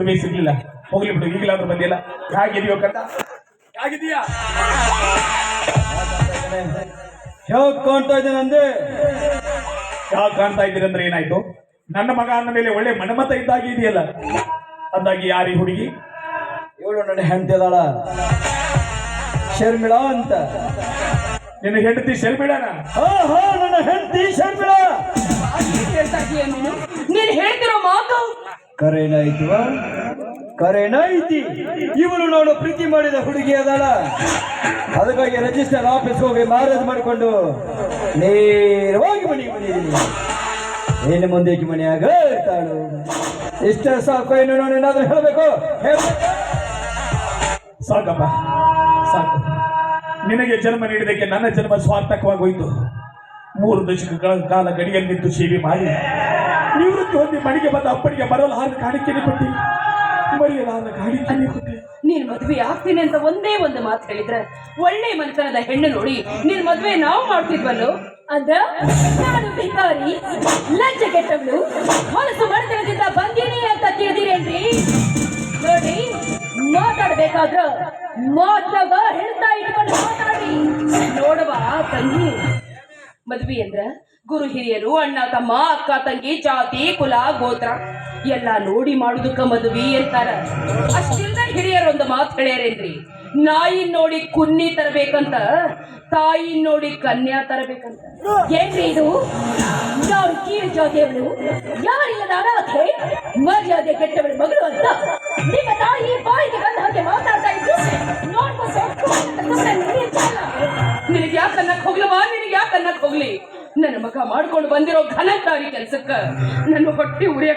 ಸಿಗ್ಲಿಲ್ಲ. ಹೋಗ್ಲಿ ಬಿಡು ಈಗಲಾದ್ರೂ ಬಂದಿಲ್ಲ ಹೇಗಿದೆಯೋ ಕಟ್ಟ ಹೇಗಿದೀಯಾ? ಹೇಗ್ ಕಾಣ್ತಾ ಇದ್ದೇನೆ ಅಂದೆ ಯಾಕೆ ಕಾಣ್ತಾ ಇದ್ದೀರಿ ಅಂದ್ರೆ ಏನಾಯ್ತು? ನನ್ನ ಮಗ ಅಂದ ಮೇಲೆ ಒಳ್ಳೆ ಮನಮತ ಇದ್ದಾಗಿ ಇದೆಯಲ್ಲ. ಅಂದಾಗಿ ಯಾರಿ ಹುಡುಗಿ? ಇವಳು ನನ್ನ ಹೆಂಡತಿ ಅದಾಳ. ಶರ್ಮಿಳಾ ಅಂತ. ನಿನ್ನ ಹೆಂಡತಿ ಶರ್ಮಿಳನ? ಹಾ ಹಾ ನನ್ನ ಹೆಂಡತಿ ಶರ್ಮಿಳ. ನೀನು ನೀನ್ ಹೇಳ್ತಿರೋ ಮಾತು? ಕರೇನಾಯ್ತು ಕರೆನೈತಿ ಇವಳು ನಾನು ಪ್ರೀತಿ ಮಾಡಿದ ಹುಡುಗಿ ಅದಲ್ಲ ಅದಕ್ಕಾಗಿ ರಜಿಸ್ಟರ್ ಆಫೀಸ್ ಹೋಗಿ ಮ್ಯಾರೇಜ್ ಮಾಡಿಕೊಂಡು ನೇರವಾಗಿ ಮನೆಗೆ ಬಂದಿದ್ದೀನಿ. ಏನು ಮುಂದೆ ಮನೆಯಾಗ ಇರ್ತಾಳು. ಇಷ್ಟೇ ಸಾಕು ಏನು ನಾನು ಏನಾದ್ರೂ ಹೇಳ್ಬೇಕು? ಸಾಕಪ್ಪ, ಸಾಕು. ನಿನಗೆ ಜನ್ಮ ನೀಡಿದಕ್ಕೆ ನನ್ನ ಜನ್ಮ ಸ್ವಾರ್ಥಕವಾಗಿ ಹೋಯಿತು. ಮೂರು ದಶಕಗಳ ಕಾಲ ಗಡಿಯಲ್ಲಿ ನಿಂತು ಸೇವೆ ಮಾಡಿ. ನಿವೃತ್ತಿ ಹೊಂದಿ ಮನೆಗೆ ಬಂದ ಅಪ್ಪಡಿಗೆ ಬರಲಾರದ ಕಾಣಿಕೆನೆ ಕೊಟ್ಟಿ ಮರೆಯಲಾದ ಕೊಟ್ಟಿ ನೀನ್ ಮದ್ವೆ ಆಗ್ತೀನಿ ಅಂತ ಒಂದೇ ಒಂದು ಮಾತು ಹೇಳಿದ್ರೆ ಒಳ್ಳೆ ಮನೆತನದ ಹೆಣ್ಣು ನೋಡಿ ನಿನ್ ಮದ್ವೆ ನಾವು ಮಾಡ್ತಿದ್ವಲ್ಲೋ? ಅಂದ್ರೆ ನಾನು ಲಂಚ ಕೆಟ್ಟವಳು ಹೊಲಸು ಬಡತನದಿಂದ ಬಂದೀನಿ ಅಂತ ತಿಳಿದಿರೇನ್ರಿ ನೋಡಿ, ಮಾತಾಡ್ಬೇಕಾದ್ರ ಮಾತಾಗ ಹೇಳ್ತಾ ಇಟ್ಕೊಂಡು ಮಾತಾಡಿ. ನೋಡವ, ತಂಗಿ. ಮದ್ವೆ ಅಂದ್ರ ಗುರು ಹಿರಿಯರು, ಅಣ್ಣ, ತಮ್ಮ, ಅಕ್ಕ, ತಂಗಿ, ಜಾತಿ, ಕುಲ, ಗೋತ್ರ ಎಲ್ಲ ನೋಡಿ ಮಾಡುದಕ್ಕ ಮದ್ವಿ ಅಂತಾರ. ಅಷ್ಟಿಲ್ಲ ಹಿರಿಯರು ಒಂದು ಮಾತು ಹೇಳ್ಯಾರೇನ್ರಿ? ನಾಯಿ ನೋಡಿ ಕುನ್ನಿ ತರಬೇಕಂತ, ತಾಯಿ ನೋಡಿ ಕನ್ಯಾ ತರಬೇಕಂತ. ಏನ್ರಿ ಇದು? ಯಾರು ಕೀರ್ ಜಾತಿಯವಳು ಯಾರಿಲ್ಲದ ಅನಾಥೆ ಮರ್ಯಾದೆ ಕೆಟ್ಟವಳು ಮಗಳು ಅಂತ ನಿಮ್ಮ ತಾಯಿ ಬಾಯಿಗೆ ಬಂದ ಹಾಗೆ ಮಾತಾಡ್ತಾ ಇದ್ರು. ನೋಡ್ಬೋದು. ನಿನಗೆ ಯಾಕೆ ಯಾಕೆ ಅನ್ನಕ್ ಹೋಗ್ಲಿ ನನ್ನ ಮಗ ಮಾಡ್ಕೊಂಡು ಬಂದಿರೋ ಘನಕಾರಿ ಕೆಲ್ಸಕ್ಕ ನನ್ನ ಹೊಟ್ಟೆ ಉರಿಯ